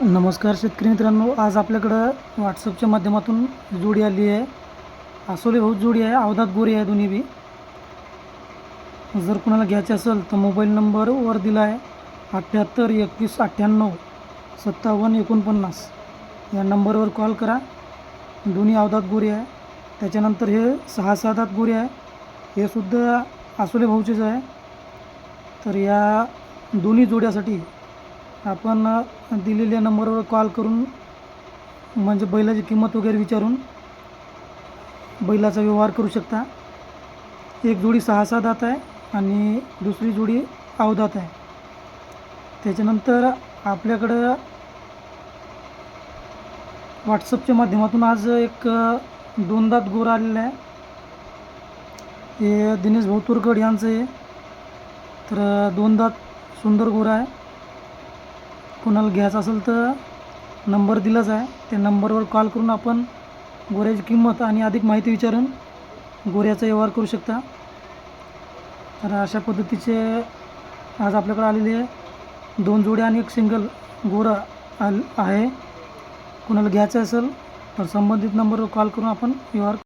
नमस्कार शेतकरी मित्रांनो आज आपल्याकडं व्हॉट्सअपच्या माध्यमातून जोडी आली आहे. आसोले भाऊ जोडी आहे अवधात गोरी आहे दोन्ही बी. जर कुणाला घ्यायचे असेल तर मोबाईल नंबर वर दिला आहे अठ्ठ्याहत्तर एकवीस अठ्ठ्याण्णव सत्तावन्न एकोणपन्नास. या नंबरवर कॉल करा. दोन्ही अवधात गोरी आहे. त्याच्यानंतर हे सहा सहा गोरी आहे. हे सुद्धा आसोले भाऊचेच आहे. तर या दोन्ही जोड्यासाठी आपण दिलेल्या नंबरवर कॉल करून म्हणजे बैलाची किंमत वगैरे विचारून बैलाचा व्यवहार करू शकता. एक जोडी सहा सहा दात आहे आणि दुसरी जोडी अवदात आहे. त्याच्यानंतर आपल्याकडं व्हॉट्सअपच्या माध्यमातून आज एक दोन दात गोर आलेला आहे. हे दिनेश भाऊ तुरकड यांचं आहे. तर दोन दात सुंदर गोरा आहे. कुणाला घ्यायचं असेल तर नंबर दिलाच आहे. त्या नंबरवर कॉल करून आपण गोऱ्याची किंमत आणि अधिक माहिती विचारून गोऱ्याचा व्यवहार करू शकता. तर अशा पद्धतीचे आज आपल्याकडे आलेले दोन जोड्या आणि एक सिंगल गोरा आल आहे. कुणाला घ्यायचं असेल तर संबंधित नंबरवर कॉल करून आपण व्यवहार